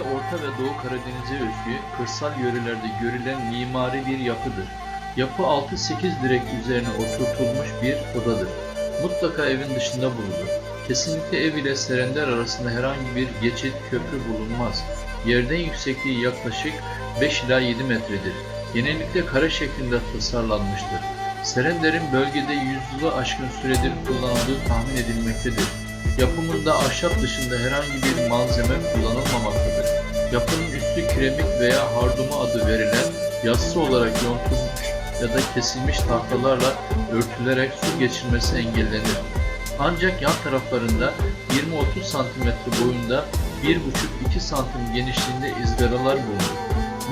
Orta ve Doğu Karadeniz'e özgü kırsal yörelerde görülen mimari bir yapıdır. Yapı 6-8 direk üzerine oturtulmuş bir odadır. Mutlaka evin dışında bulunur. Kesinlikle ev ile serender arasında herhangi bir geçit, köprü bulunmaz. Yerden yüksekliği yaklaşık 5 ila 7 metredir. Genellikle kare şeklinde tasarlanmıştır. Serender'in bölgede yüzyılı aşkın süredir kullanıldığı tahmin edilmektedir. Yapımında ahşap dışında herhangi bir malzeme kullanılmamaktadır. Yapının üstü kiremit veya harduma adı verilen yassı olarak yontulmuş ya da kesilmiş tahtalarla örtülerek su geçirmesi engellenir. Ancak yan taraflarında 20-30 cm boyunda 1,5-2 santim genişliğinde ızgaralar bulunur.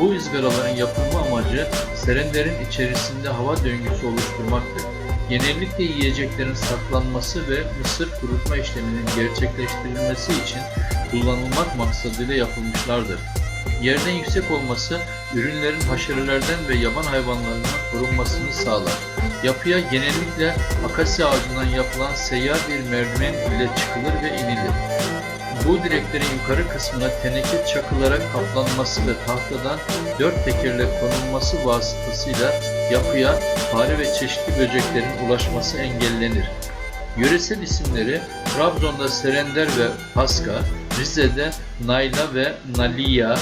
Bu ızgaraların yapılma amacı serenderin içerisinde hava döngüsü oluşturmaktır. Genellikle yiyeceklerin saklanması ve mısır kurutma işleminin gerçekleştirilmesi için kullanılmak maksadıyla yapılmışlardır. Yerden yüksek olması ürünlerin haşerelerden ve yaban hayvanlarından korunmasını sağlar. Yapıya genellikle akasya ağacından yapılan seyyar bir merdiven ile çıkılır ve inilir. Bu direklerin yukarı kısmına teneke çakılarak kaplanması ve tahtadan dört tekerle konulması vasıtasıyla yapıya fare ve çeşitli böceklerin ulaşması engellenir. Yöresel isimleri Trabzon'da Serender ve Paska, Rize'de Nayla ve Naliya,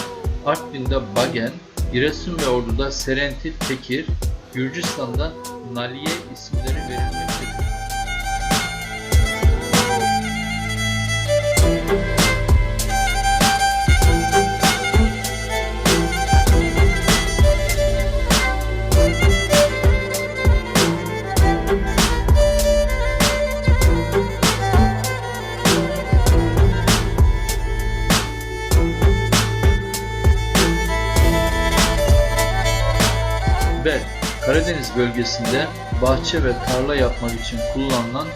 Artvin'de Bagen, Giresun ve Ordu'da Serenti, Tekir, Gürcistan'da Naliye isimleri verilmektedir. Bel, Karadeniz bölgesinde bahçe ve tarla yapmak için kullanılan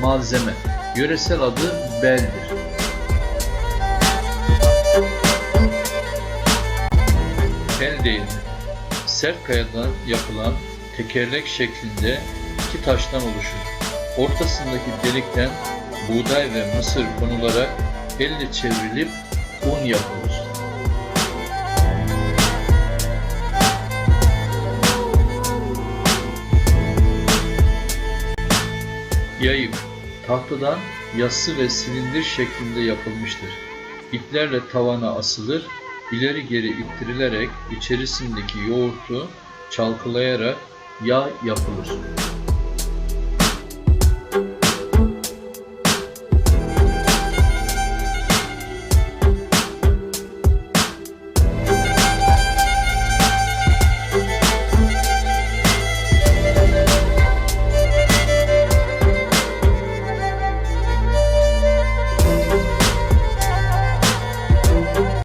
malzeme. Yöresel adı beldir. Tel değirmi. Sert kayadan yapılan tekerlek şeklinde iki taştan oluşur. Ortasındaki delikten buğday ve mısır konularak elle çevrilip un yapılır. Yayık, tahtadan yassı ve silindir şeklinde yapılmıştır. İplerle tavana asılır, ileri geri ittirilerek içerisindeki yoğurtu çalkalayarak yağ yapılır.